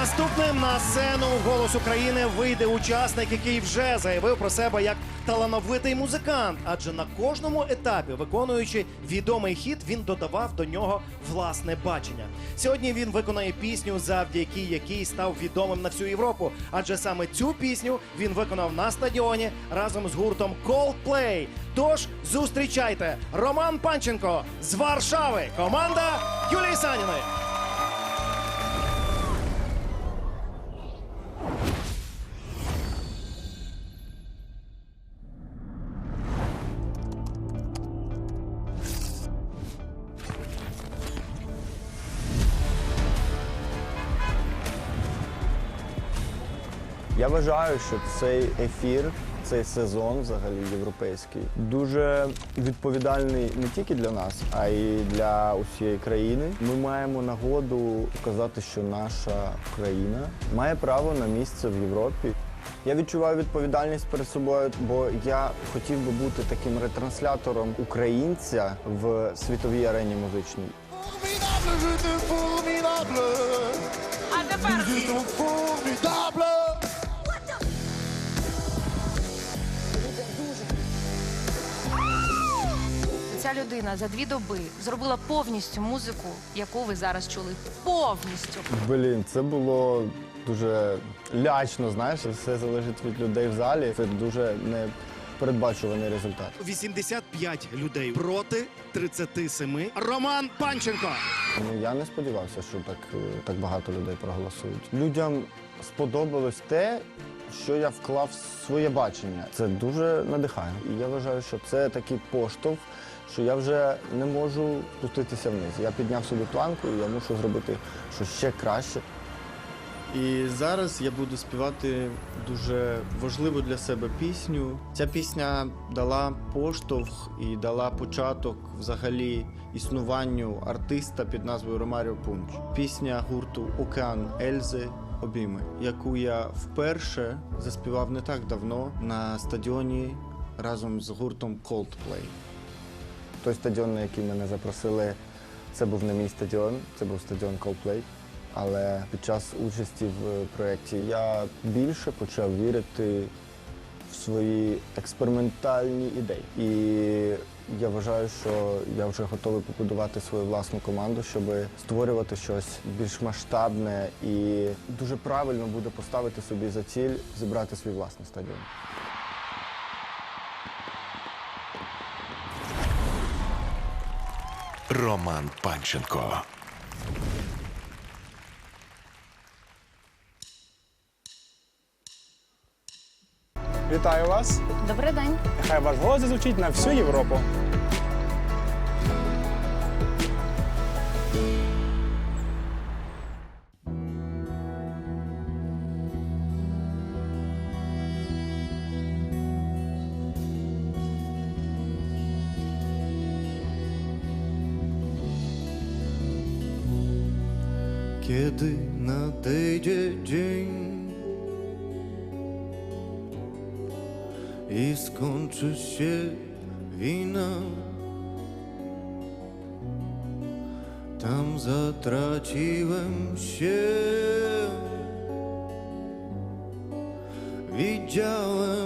Наступним на сцену голос України вийде учасник, який вже заявив про себе як талановитий музикант. Адже на кожному етапі, виконуючи відомий хіт, він додавав до нього власне бачення. Сьогодні він виконає пісню, завдяки якій став відомим на всю Європу. Адже саме цю пісню він виконав на стадіоні разом з гуртом Coldplay. Тож зустрічайте Роман Панченко з Варшави, команда Юлії Саніної. Я вважаю, що цей ефір, цей сезон, взагалі європейський, дуже відповідальний не тільки для нас, а й для усієї країни. Ми маємо нагоду показати, що наша країна має право на місце в Європі. Я відчуваю відповідальність перед собою, бо я хотів би бути таким ретранслятором українця в світовій арені музичній. А тепер ця людина за дві доби зробила повністю музику, яку ви зараз чули. Повністю. Блін, це було дуже лячно, знаєш, все залежить від людей в залі. Це дуже непередбачуваний результат. 85 людей проти 37. Роман Панченко. Ну я не сподівався, що так, е, так багато людей проголосують. Людям сподобалось те, що я вклав своє бачення. Це дуже надихає. І я вважаю, що це такий поштовх, що я вже не можу спуститися вниз. Я підняв собі планку, і я мушу зробити щось ще краще. І зараз я буду співати дуже важливу для себе пісню. Ця пісня дала поштовх і дала початок взагалі існуванню артиста під назвою Ромаріо Пунч. Пісня гурту Океан Ельзи Обійми, яку я вперше заспівав не так давно на стадіоні разом з гуртом Coldplay. Той стадіон, на який мене запросили, це був не мій стадіон, це був стадіон Coldplay. Але під час участі в проєкті я більше почав вірити в свої експериментальні ідеї. І я вважаю, що я вже готовий побудувати свою власну команду, щоб створювати щось більш масштабне і дуже правильно буде поставити собі за ціль зібрати свій власний стадіон. Роман Панченко. Вітаю вас! Добрий день. Хай ваш голос зазвучить на всю Європу. Kiedy nadejdzie dzień i skończy się wina, tam zatraciłem się. Widziałem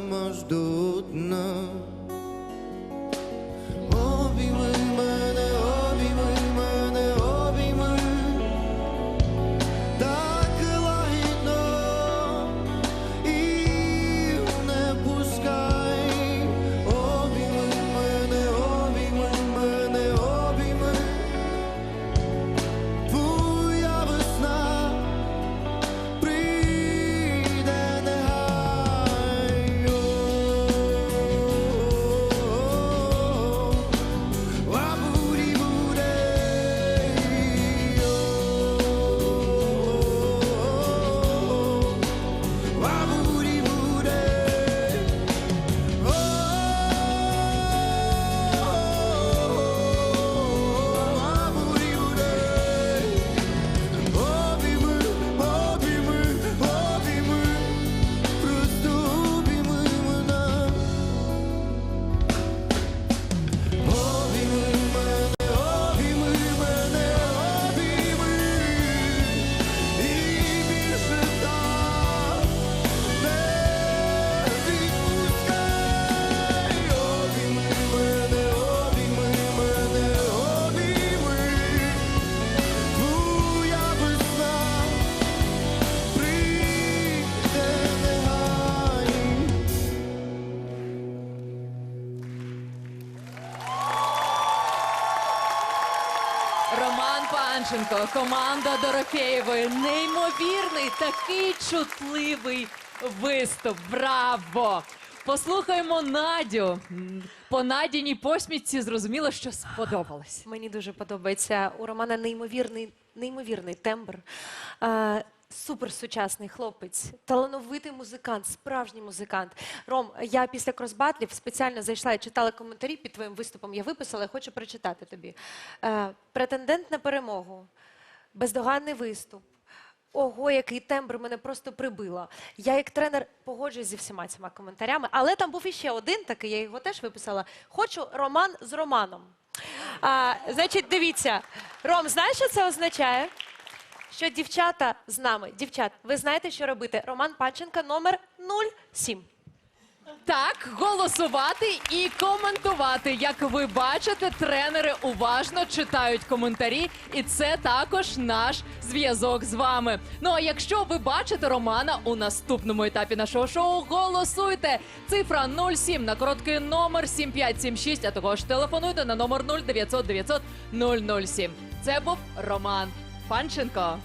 Панченко, команда Дорофєєвої. Неймовірний, такий чутливий виступ. Браво! Послухаємо Надю. По Надіній посмітці зрозуміло, що сподобалось. Мені дуже подобається. У Романа неймовірний, неймовірний тембр. Суперсучасний хлопець, талановитий музикант, справжній музикант. Ром, я після кросбатлів спеціально зайшла і читала коментарі під твоїм виступом. Я виписала, хочу прочитати тобі. Е, претендент на перемогу, бездоганний виступ. Ого, який тембр мене просто прибило. Я як тренер погоджуюсь зі всіма цими коментарями, але там був іще один такий, я його теж виписала. Хочу роман з романом. А, значить, дивіться, Ром, знаєш, що це означає? Що дівчата з нами, дівчат, ви знаєте, що робити? Роман Панченка номер 07. Так, голосувати і коментувати. Як ви бачите, тренери уважно читають коментарі, і це також наш зв'язок з вами. Ну а якщо ви бачите Романа у наступному етапі нашого шоу, голосуйте. Цифра 07 на короткий номер 7576, а також телефонуйте на номер 0900 900 007. Це був Роман Панченко.